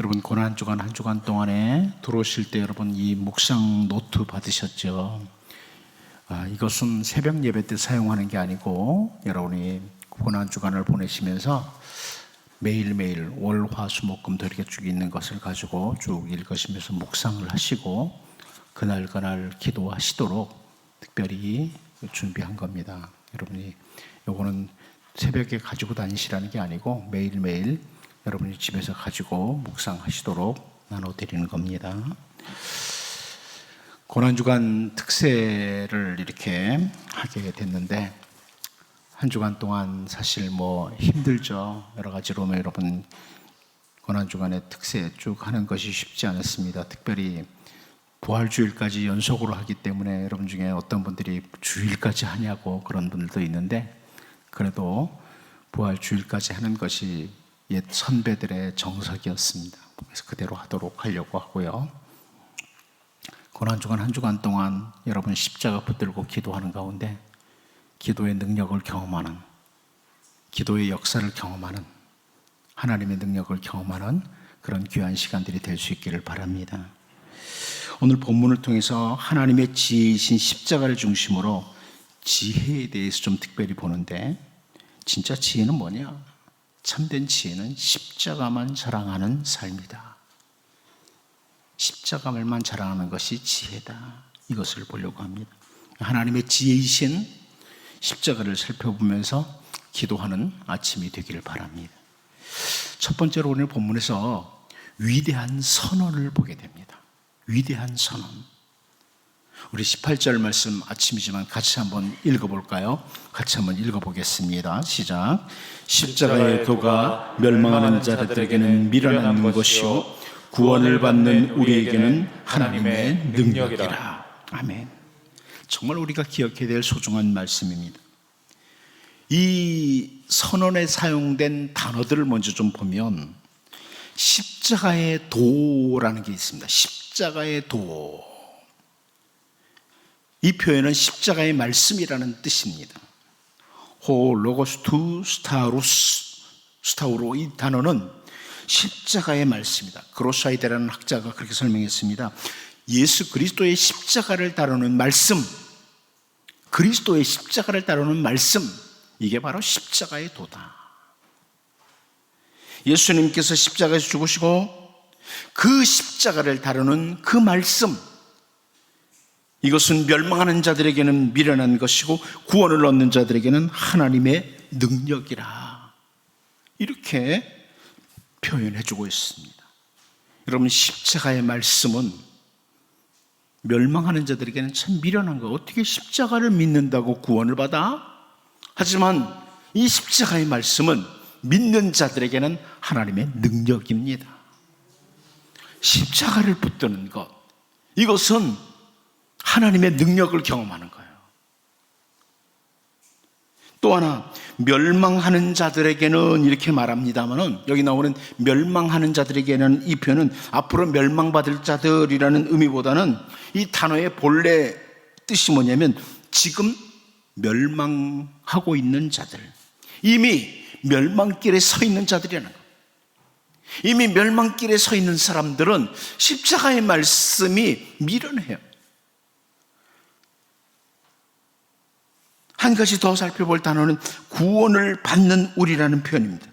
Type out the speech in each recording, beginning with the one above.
여러분 고난 한 주간 한 주간 동안에 들어오실 때 여러분 이 묵상 노트 받으셨죠? 아, 이것은 새벽 예배 때 사용하는 게 아니고 여러분이 고난 주간을 보내시면서 매일매일 월 화 수 목금도 이렇게 쭉 있는 것을 가지고 쭉 읽으시면서 묵상을 하시고 그날 그날 기도하시도록 특별히 준비한 겁니다. 여러분이 요거는 새벽에 가지고 다니시라는 게 아니고 매일매일 여러분이 집에서 가지고 묵상하시도록 나눠드리는 겁니다. 고난주간 특세를 이렇게 하게 됐는데 한 주간 동안 사실 뭐 힘들죠. 여러 가지로 뭐 여러분 고난주간의 특세 쭉 하는 것이 쉽지 않았습니다. 특별히 부활주일까지 연속으로 하기 때문에 여러분 중에 어떤 분들이 주일까지 하냐고 그런 분들도 있는데 그래도 부활 주일까지 하는 것이 옛 선배들의 정석이었습니다. 그래서 그대로 하도록 하려고 하고요. 고난 주간 한 주간 동안 여러분 십자가 붙들고 기도하는 가운데 기도의 능력을 경험하는 기도의 역사를 경험하는 하나님의 능력을 경험하는 그런 귀한 시간들이 될 수 있기를 바랍니다. 오늘 본문을 통해서 하나님의 지혜이신 십자가를 중심으로 지혜에 대해서 좀 특별히 보는데 진짜 지혜는 뭐냐? 참된 지혜는 십자가만 자랑하는 삶이다. 십자가만 자랑하는 것이 지혜다. 이것을 보려고 합니다. 하나님의 지혜이신 십자가를 살펴보면서 기도하는 아침이 되기를 바랍니다. 첫 번째로 오늘 본문에서 위대한 선언을 보게 됩니다. 위대한 선언. 우리 18절 말씀 아침이지만 같이 한번 읽어볼까요? 같이 한번 읽어보겠습니다. 시작. 십자가의 도가 멸망하는 자들에게는 미련한 것이요 구원을 받는 우리에게는 하나님의 능력이라. 아멘. 정말 우리가 기억해야 될 소중한 말씀입니다. 이 선언에 사용된 단어들을 먼저 좀 보면 십자가의 도라는 게 있습니다. 십자가의 도. 이 표현은 십자가의 말씀이라는 뜻입니다. 호 로고스 투 스타루스 스타우로 이 단어는 십자가의 말씀이다. 그로사이데라는 학자가 그렇게 설명했습니다. 예수 그리스도의 십자가를 다루는 말씀, 그리스도의 십자가를 다루는 말씀, 이게 바로 십자가의 도다. 예수님께서 십자가에서 죽으시고 그 십자가를 다루는 그 말씀, 이것은 멸망하는 자들에게는 미련한 것이고 구원을 얻는 자들에게는 하나님의 능력이라. 이렇게 표현해 주고 있습니다. 여러분, 십자가의 말씀은 멸망하는 자들에게는 참 미련한 거. 어떻게 십자가를 믿는다고 구원을 받아? 하지만 이 십자가의 말씀은 믿는 자들에게는 하나님의 능력입니다. 십자가를 붙드는 것. 이것은 하나님의 능력을 경험하는 거예요. 또 하나, 멸망하는 자들에게는 이렇게 말합니다만은 여기 나오는 멸망하는 자들에게는 이 표현은 앞으로 멸망받을 자들이라는 의미보다는 이 단어의 본래 뜻이 뭐냐면 지금 멸망하고 있는 자들, 이미 멸망길에 서 있는 자들이라는 거예요. 이미 멸망길에 서 있는 사람들은 십자가의 말씀이 미련해요. 한 가지 더 살펴볼 단어는 구원을 받는 우리라는 표현입니다.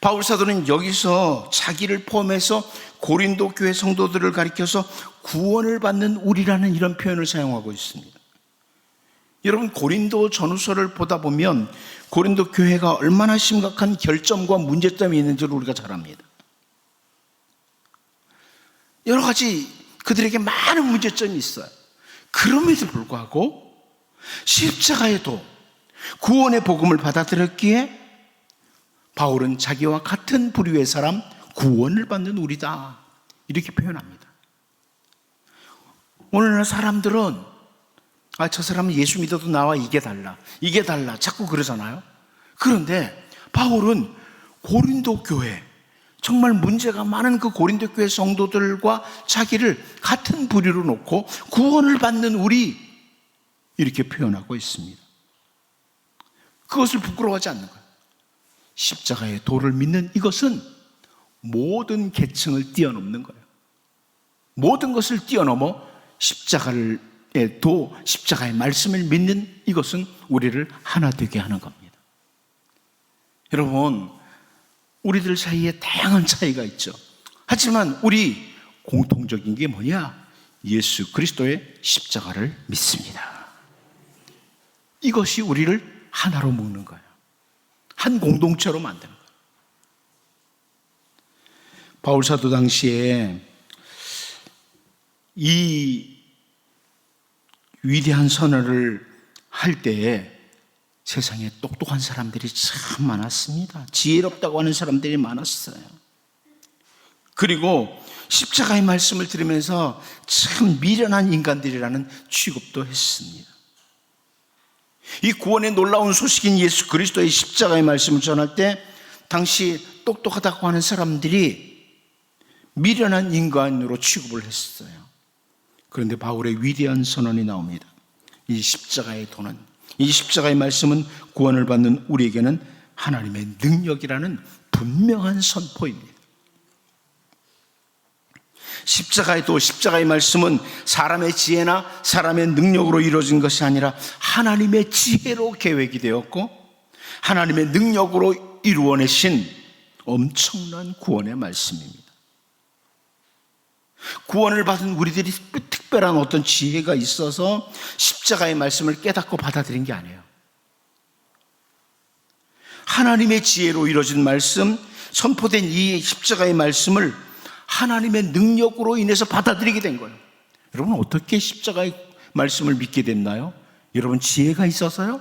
바울 사도는 여기서 자기를 포함해서 고린도 교회 성도들을 가리켜서 구원을 받는 우리라는 이런 표현을 사용하고 있습니다. 여러분 고린도 전후서를 보다 보면 고린도 교회가 얼마나 심각한 결점과 문제점이 있는지를 우리가 잘 압니다. 여러 가지 그들에게 많은 문제점이 있어요. 그럼에도 불구하고 십자가에도 구원의 복음을 받아들였기에 바울은 자기와 같은 부류의 사람 구원을 받는 우리다 이렇게 표현합니다. 오늘날 사람들은 아, 저 사람은 예수 믿어도 나와 이게 달라. 이게 달라. 자꾸 그러잖아요. 그런데 바울은 고린도 교회, 정말 문제가 많은 그 고린도 교회 성도들과 자기를 같은 부류로 놓고 구원을 받는 우리, 이렇게 표현하고 있습니다. 그것을 부끄러워하지 않는 거예요. 십자가의 도를 믿는 이것은 모든 계층을 뛰어넘는 거예요. 모든 것을 뛰어넘어 십자가를 도 십자가의 말씀을 믿는 이것은 우리를 하나 되게 하는 겁니다. 여러분, 우리들 사이에 다양한 차이가 있죠. 하지만 우리 공통적인 게 뭐냐? 예수 그리스도의 십자가를 믿습니다. 이것이 우리를 하나로 묶는 거예요. 한 공동체로 만드는 거예요. 바울 사도 당시에 이 위대한 선언을 할 때에 세상에 똑똑한 사람들이 참 많았습니다. 지혜롭다고 하는 사람들이 많았어요. 그리고 십자가의 말씀을 들으면서 참 미련한 인간들이라는 취급도 했습니다. 이 구원의 놀라운 소식인 예수 그리스도의 십자가의 말씀을 전할 때 당시 똑똑하다고 하는 사람들이 미련한 인간으로 취급을 했어요. 그런데 바울의 위대한 선언이 나옵니다. 이 십자가의 도는 이 십자가의 말씀은 구원을 받는 우리에게는 하나님의 능력이라는 분명한 선포입니다. 십자가의 도, 십자가의 말씀은 사람의 지혜나 사람의 능력으로 이루어진 것이 아니라 하나님의 지혜로 계획이 되었고 하나님의 능력으로 이루어내신 엄청난 구원의 말씀입니다. 구원을 받은 우리들이 특별한 어떤 지혜가 있어서 십자가의 말씀을 깨닫고 받아들인 게 아니에요. 하나님의 지혜로 이루어진 말씀, 선포된 이 십자가의 말씀을 하나님의 능력으로 인해서 받아들이게 된 거예요. 여러분, 어떻게 십자가의 말씀을 믿게 됐나요? 여러분, 지혜가 있어서요?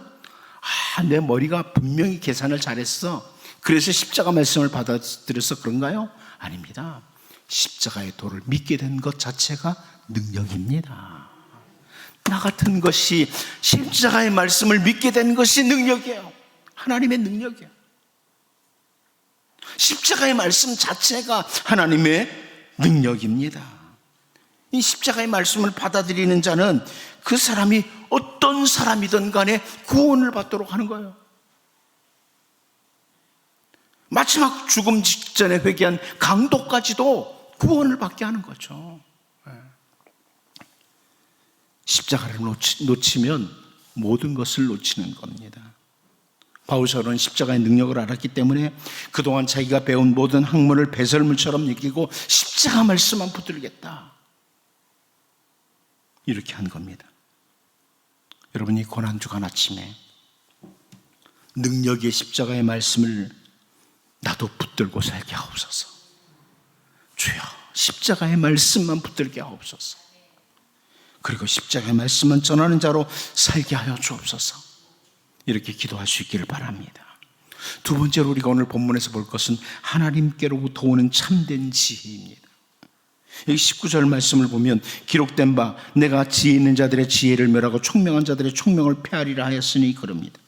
아, 내 머리가 분명히 계산을 잘했어. 그래서 십자가 말씀을 받아들여서 그런가요? 아닙니다. 십자가의 도를 믿게 된 것 자체가 능력입니다. 나 같은 것이 십자가의 말씀을 믿게 된 것이 능력이에요. 하나님의 능력이에요. 십자가의 말씀 자체가 하나님의 능력입니다. 이 십자가의 말씀을 받아들이는 자는 그 사람이 어떤 사람이든 간에 구원을 받도록 하는 거예요. 마지막 죽음 직전에 회개한 강도까지도 구원을 받게 하는 거죠. 예. 십자가를 놓치, 면 모든 것을 놓치는 겁니다. 바울서는 십자가의 능력을 알았기 때문에 그동안 자기가 배운 모든 학문을 배설물처럼 여기고 십자가 말씀만 붙들겠다. 이렇게 한 겁니다. 여러분이 고난주간 아침에 능력의 십자가의 말씀을 나도 붙들고 살게 하옵소서. 주여, 십자가의 말씀만 붙들게 하옵소서. 그리고 십자가의 말씀만 전하는 자로 살게 하여 주옵소서. 이렇게 기도할 수 있기를 바랍니다. 두 번째로 우리가 오늘 본문에서 볼 것은 하나님께로부터 오는 참된 지혜입니다. 여기 19절 말씀을 보면 기록된 바 내가 지혜 있는 자들의 지혜를 멸하고 총명한 자들의 총명을 폐하리라 하였으니 그럽니다.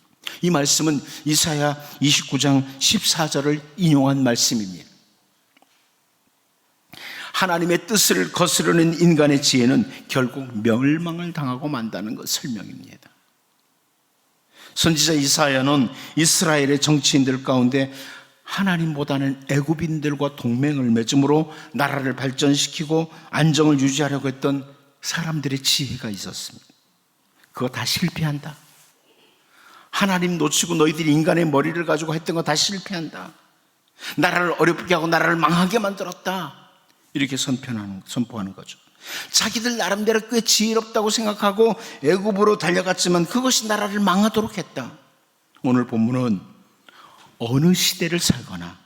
이 말씀은 이사야 29장 14절을 인용한 말씀입니다. 하나님의 뜻을 거스르는 인간의 지혜는 결국 멸망을 당하고 만다는 것 설명입니다. 선지자 이사야는 이스라엘의 정치인들 가운데 하나님보다는 애굽인들과 동맹을 맺음으로 나라를 발전시키고 안정을 유지하려고 했던 사람들의 지혜가 있었습니다. 그거 다 실패한다. 하나님 놓치고 너희들이 인간의 머리를 가지고 했던 거 다 실패한다. 나라를 어렵게 하고 나라를 망하게 만들었다. 이렇게 선포하는, 선포하는 거죠. 자기들 나름대로 꽤 지혜롭다고 생각하고 애굽으로 달려갔지만 그것이 나라를 망하도록 했다. 오늘 본문은 어느 시대를 살거나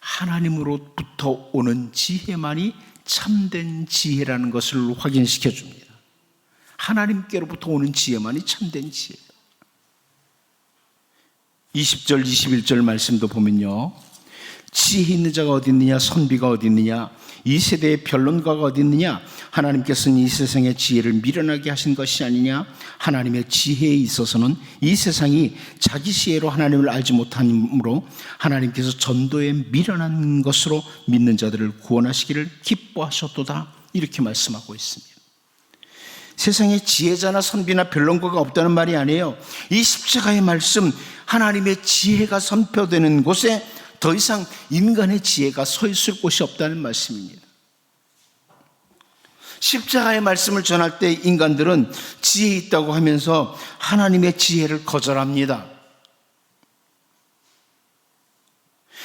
하나님으로부터 오는 지혜만이 참된 지혜라는 것을 확인시켜 줍니다. 하나님께로부터 오는 지혜만이 참된 지혜. 20절, 21절 말씀도 보면요. 지혜 있는 자가 어디 있느냐, 선비가 어디 있느냐, 이 세대의 변론가가 어디 있느냐, 하나님께서는 이 세상의 지혜를 미련하게 하신 것이 아니냐, 하나님의 지혜에 있어서는 이 세상이 자기 지혜로 하나님을 알지 못함으로 하나님께서 전도에 미련한 것으로 믿는 자들을 구원하시기를 기뻐하셨도다. 이렇게 말씀하고 있습니다. 세상에 지혜자나 선비나 변론가가 없다는 말이 아니에요. 이 십자가의 말씀, 하나님의 지혜가 선포되는 곳에 더 이상 인간의 지혜가 서 있을 곳이 없다는 말씀입니다. 십자가의 말씀을 전할 때 인간들은 지혜 있다고 하면서 하나님의 지혜를 거절합니다.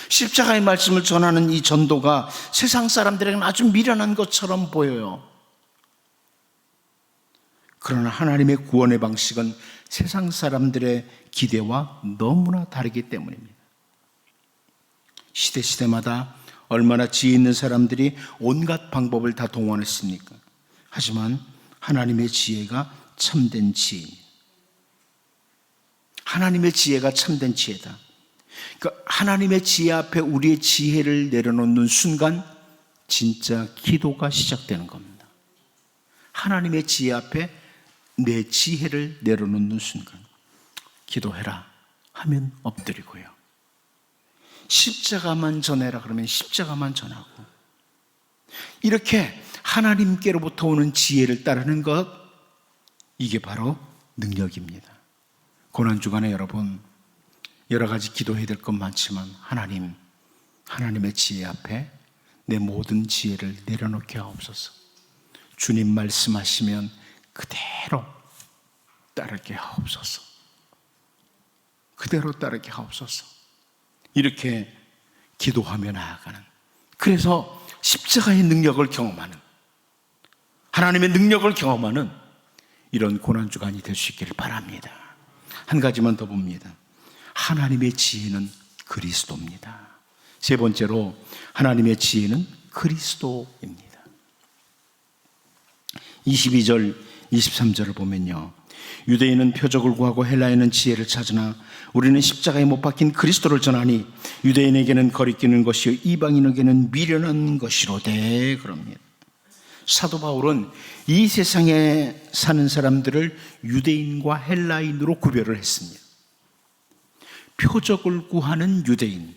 십자가의 말씀을 전하는 이 전도가 세상 사람들에게는 아주 미련한 것처럼 보여요. 그러나 하나님의 구원의 방식은 세상 사람들의 기대와 너무나 다르기 때문입니다. 시대 시대마다 얼마나 지혜 있는 사람들이 온갖 방법을 다 동원했습니까? 하지만 하나님의 지혜가 참된 지혜입니다. 하나님의 지혜가 참된 지혜다. 그러니까 하나님의 지혜 앞에 우리의 지혜를 내려놓는 순간 진짜 기도가 시작되는 겁니다. 하나님의 지혜 앞에 내 지혜를 내려놓는 순간 기도해라 하면 엎드리고요. 십자가만 전해라 그러면 십자가만 전하고 이렇게 하나님께로부터 오는 지혜를 따르는 것 이게 바로 능력입니다. 고난 주간에 여러분 여러 가지 기도해야 될 것 많지만 하나님 하나님의 지혜 앞에 내 모든 지혜를 내려놓게 하옵소서. 주님 말씀하시면 그대로 따르게 하옵소서. 그대로 따르게 하옵소서. 이렇게 기도하며 나아가는. 그래서 십자가의 능력을 경험하는, 하나님의 능력을 경험하는 이런 고난 주간이 될 수 있기를 바랍니다. 한 가지만 더 봅니다. 하나님의 지혜는 그리스도입니다. 세 번째로 하나님의 지혜는 그리스도입니다. 22절, 23절을 보면요. 유대인은 표적을 구하고 헬라인은 지혜를 찾으나 우리는 십자가에 못 박힌 그리스도를 전하니 유대인에게는 거리끼는 것이요 이방인에게는 미련한 것이로되 그럽니다. 사도 바울은 이 세상에 사는 사람들을 유대인과 헬라인으로 구별을 했습니다. 표적을 구하는 유대인,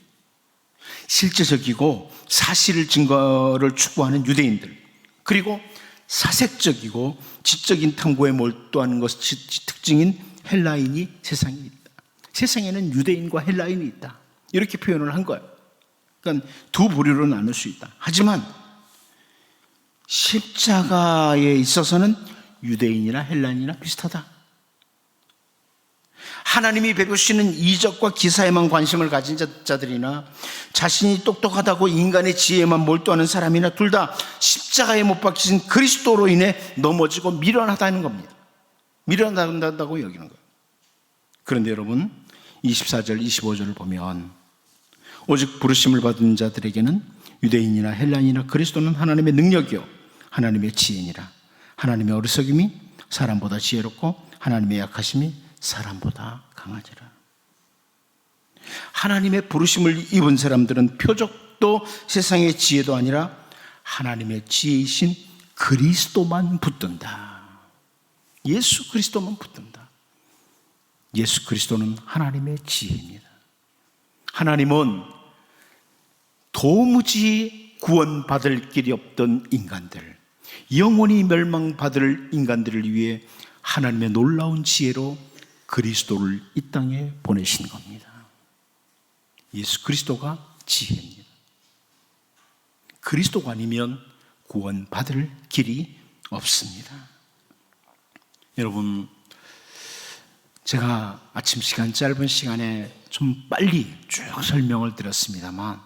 실제적이고 사실 증거를 추구하는 유대인들, 그리고 사색적이고 지적인 탐구에 몰두하는 것이 특징인 헬라인이 세상에 있다. 세상에는 유대인과 헬라인이 있다. 이렇게 표현을 한 거예요. 그러니까 두 부류로 나눌 수 있다. 하지만 십자가에 있어서는 유대인이나 헬라인이나 비슷하다. 하나님이 베푸시는 이적과 기사에만 관심을 가진 자들이나 자신이 똑똑하다고 인간의 지혜에만 몰두하는 사람이나 둘 다 십자가에 못 박히신 그리스도로 인해 넘어지고 미련하다는 겁니다. 미련하다고 여기는 거예요. 그런데 여러분 24절 25절을 보면 오직 부르심을 받은 자들에게는 유대인이나 헬라인이나 그리스도는 하나님의 능력이요 하나님의 지혜니라 하나님의 어리석임이 사람보다 지혜롭고 하나님의 약하심이 사람보다 강하지라. 하나님의 부르심을 입은 사람들은 표적도 세상의 지혜도 아니라 하나님의 지혜이신 그리스도만 붙든다. 예수 그리스도만 붙든다. 예수 그리스도는 하나님의 지혜입니다. 하나님은 도무지 구원받을 길이 없던 인간들, 영원히 멸망받을 인간들을 위해 하나님의 놀라운 지혜로 그리스도를 이 땅에 보내신 겁니다. 예수 그리스도가 지혜입니다. 그리스도가 아니면 구원받을 길이 없습니다. 여러분, 제가 아침 시간, 짧은 시간에 좀 빨리 쭉 설명을 드렸습니다만,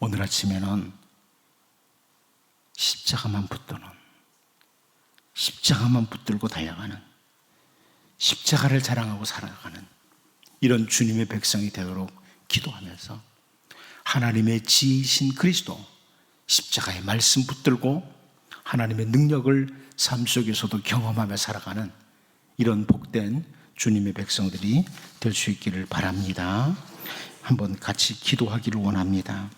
오늘 아침에는 십자가만 붙드는, 십자가만 붙들고 달려가는 십자가를 자랑하고 살아가는 이런 주님의 백성이 되도록 기도하면서 하나님의 지이신 그리스도 십자가의 말씀 붙들고 하나님의 능력을 삶 속에서도 경험하며 살아가는 이런 복된 주님의 백성들이 될 수 있기를 바랍니다. 한번 같이 기도하기를 원합니다.